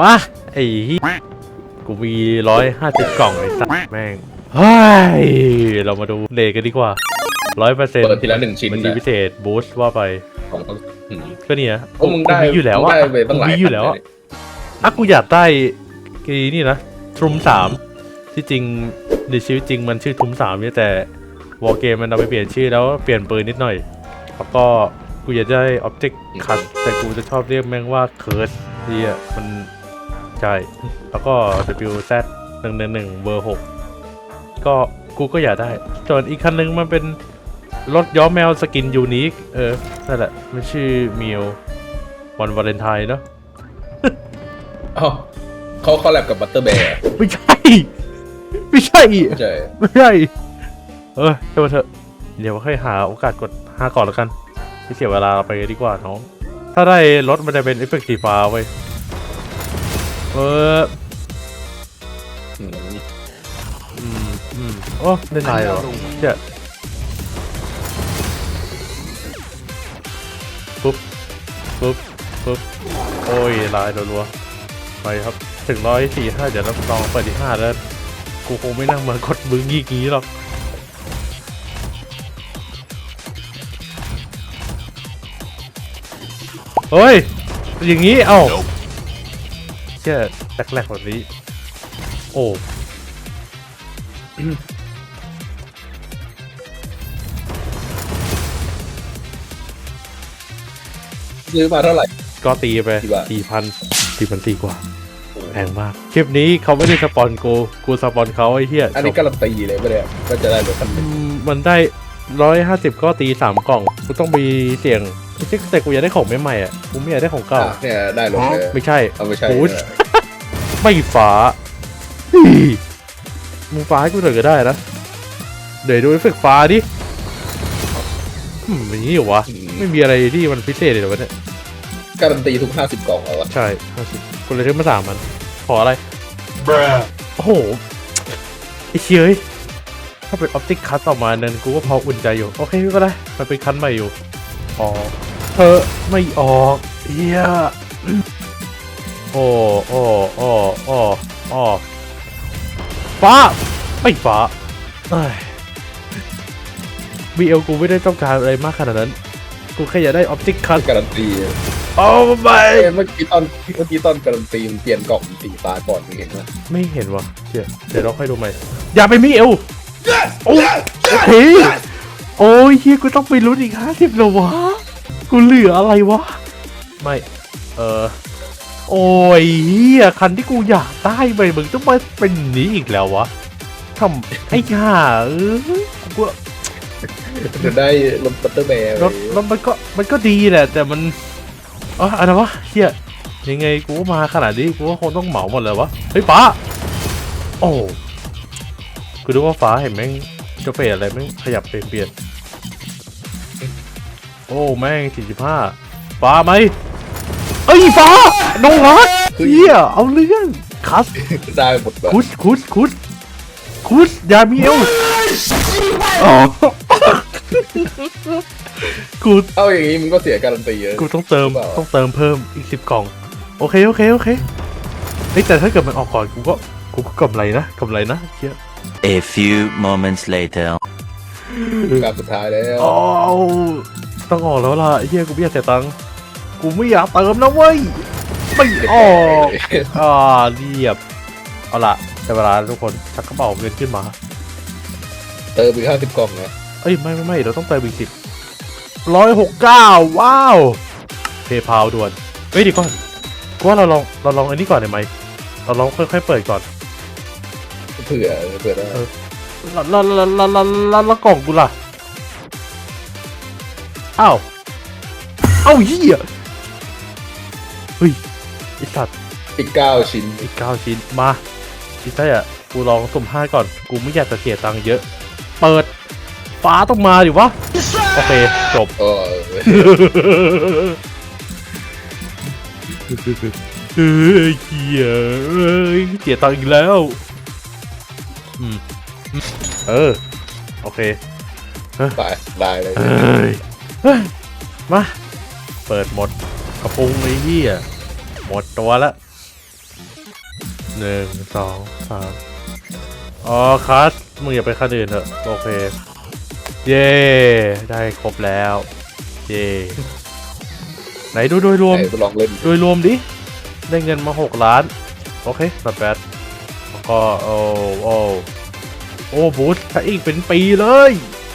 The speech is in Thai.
มาไอ้เหี้ยกูมีร้อยห้าสิบกล่องไอ้สัตว์แม่งเฮ้ยเรามาดูเลทกันดีกว่าร้อยเปอร์เซ็นต์เปิดทีละหนึ่งชิ้นมันมีนะพิเศษบูสต์ว่าไปของต้องอืมก็เนี่ยโอ้มึงได้มีอยู่แล้วมึงอะได้ไปตั้งหลายมีอยู่แล้วอะพันเอะกูอยากได้กีนี่นะทรุมสามที่จริงในชีวิตจริงมันชื่อทรุมสามเนี่ยแต่วอลเกมมันเอาไปเปลี่ยนชื่อแล้วเปลี่ยนปืนนิดหน่อย แล้วก็กูอยากได้ออบเจกต์คัสแต่กูจะชอบเรียกแม่งว่าเคิร์สที่อะมัน ใช่ แล้วก็ WZ หนึ่งหนึ่งหนึ่งเบอร์หกก็กูก็อยากได้ ส่วนอีกคันนึงมันเป็นรถย้อมแมวสกินยูนิค เออ นั่นแหละ มันชื่อมิววันวาเลนไทน์เนาะอ้าเขาคอลแลบกับบัตเตอร์แบร์ไม่ใช่ ไม่ใช่ ใช่ไม่ใช่ เออเดี๋ยวเถอะเดี๋ยวค่อยหาโอกาสกดห้าก่อนแล้วกันไม่เสียเวลาไปดีกว่าน้อง ถ้าได้รถมันจะเป็นเอฟเฟกต์สีฟ้าเว้ย เอออืมอืมอืมโอ้ได้นายเหรอเจ้าปุ๊บปุ๊บปุ๊บโอ้ยลายรัวๆไปครับถึงร้อยสี่ห้าเดี๋ยวรับรองเปิดที่ห้าแล้วกูคงไม่นั่งมากดมึงยี่งี้หรอกเฮ้ย อย่างนี้ เอ้า เชื่อแรกๆแบบนี้ โอ้ซื้อมาเท่าไหร่ ก็ตีไปกี่บาทสี่พันสี่พันสี่กว่า แพงมาก คลิปนี้เขาไม่ได้สปอนกู กูสปอนเขาไอ้เหี้ย อันนี้จบการันตีเลยไม่ได้ก็จะได้รถคันหอืนึ่งมมันได้ร้อยห้าสิบก็ตีสามกล่อง กูต้องมีเสี่ยง ไม่ใช่แต่กูอยากได้ของใหม่ๆอะกูไม่อยากได้ของเก่า อะเนี่ยได้รถเลยไม่ใช่เอาไม่ใช่โอ้ยไม่ฟ้าอี๋มึงฟ้าให้กูหน่อยก็ได้นะ เดี๋ยวดูเอฟเฟกต์ฟ้าดิอืมอย่างนี้เหรอวะอืมไม่มีอะไรที่มันพิเศษเลยเหรอวะเนี่ย การันตีทุกห้าสิบกล่องเอาวะใช่ห้าสิบกูเลยซื้อมาสามมัน ขออะไร โอ้โห ไอ้เชี่ยเอ้ยถ้าเป็นออปติกคัตออกมานั้นกูก็พออุ่นใจอยู่ โอเคไม่เป็นไรมันเป็นคันใหม่อยู่ อ๋อ เธอไม่ออกเฮียโอ้โอ้โอ้โอ้โอ้ฟ้าไม่ฟ้าเอ้ยบีเอลกูไม่ได้ต้องการอะไรมากขนาดนั้น กูแค่อยากได้ออปติกคัตการันตีเอาไปเอ้ยเมื่อกี้ตอนเมื่อกี้ตอนการันตีมันเปลี่ยนกล่องเป็นสีฟ้าก่อนมึงเห็นไหมไม่เห็นวะเดี๋ยวเดี๋ยวเราค่อยดูใหม่อย่าไปมีเอวโอ้โอเคโอ้ยเฮียกูต้องไปลุ้นอีกห้าสิบแล้ววะ กูเหลืออะไรวะ ไม่ เออ โอ้ยเฮียคันที่กูอยากได้ไปมึงต้องมาเป็นนี้อีกแล้ววะทำไอ้ห่าเออกูก็จะได้รถบัตเตอร์แบร์รถรถมันก็มันก็ดีแหละ แต่มันเอ๋ออะไรวะเฮียยังไงกูก็มาขนาดนี้กูก็คงต้องเหมาหมดเลยวะ เฮ้ยป้า โอ้กูดูว่าฟ้าเห็นแม่งจะเปลี่ยนอะไรแม่งขยับเปลี่ยนเปลี่ยน โอ้แม่งสี่สิบห้าฟ้าไหมเอ้ยฟ้าน้องรักเฮียเอาเรื่องคัสได้หมดแบบคุสคุสคุสคุสยามีเอลอ๋อกูเอาอย่างนี้มึงก็เสียการันตีเลยกูต้องเติมหรือเปล่าต้องเติมเพิ่มอีกสิบกล่อง โอเคโอเคโอเคเฮ้ยแต่ถ้าเกิดมันออกก่อนกูก็กูก็กำไรนะกำไรนะเชี่ย A few moments later. การสุดท้ายแล้วอ๋อ ต้องออกแล้วล่ะไอ้เฮียกูไม่อยากเสียตังค์กูไม่อยากเติมนะเว้ยไม่ออกอ่าเรียบเอาล่ะแต่เวลาทุกคนชักกระเป๋าเงินขึ้นมา เติมอีกห้าสิบกล่องนะเอ้ยไม่ไม่ไม่เราต้องเติมอีกสิบร้อยหกเก้าว้าวเพย์พาวด่วนเฮ้ยเดียวก่อนกูว่าเราลองเราลองอันนี้ก่อนได้ไหมเราลองค่อยๆเปิดก่อนเผื่อเผื่อได้แล้วแล้วแล้วแล้วแล้วแล้วแล้วกล่องกูล่ะ อ้าวเอ้าเหี้ยเฮ้ยไอสัตว์อีกเก้าชิ้นอีกเก้าชิ้นมาพี่ไส้อะกูลองสุ่มห้าก่อนกูไม่อยากจะเสียตังค์เยอะ เปิดฟ้าต้องมาดิวะโอเคจบเออเฮ้ยเกียเอ้ยเสียตังค์อีกแล้วอืมอืมเออโอเคไปได้เลย เอ้ยเฮ้ย มา เปิดหมดกระปุงไอ้เหี้ยหมดตัวละหนึ่งสองสามอ๋อคัสมึงอย่าไปคันอื่นเถอะ โอเค เย้ได้ครบแล้ว เย้ไหนดูโดยรวม ไหนไปลองเล่นโดยรวมดิ ได้เงินมา6ล้าน โอเคแบบแบดแล้วก็ โอ้โอ้โอ้บูสถ้าอีกเป็นปีเลย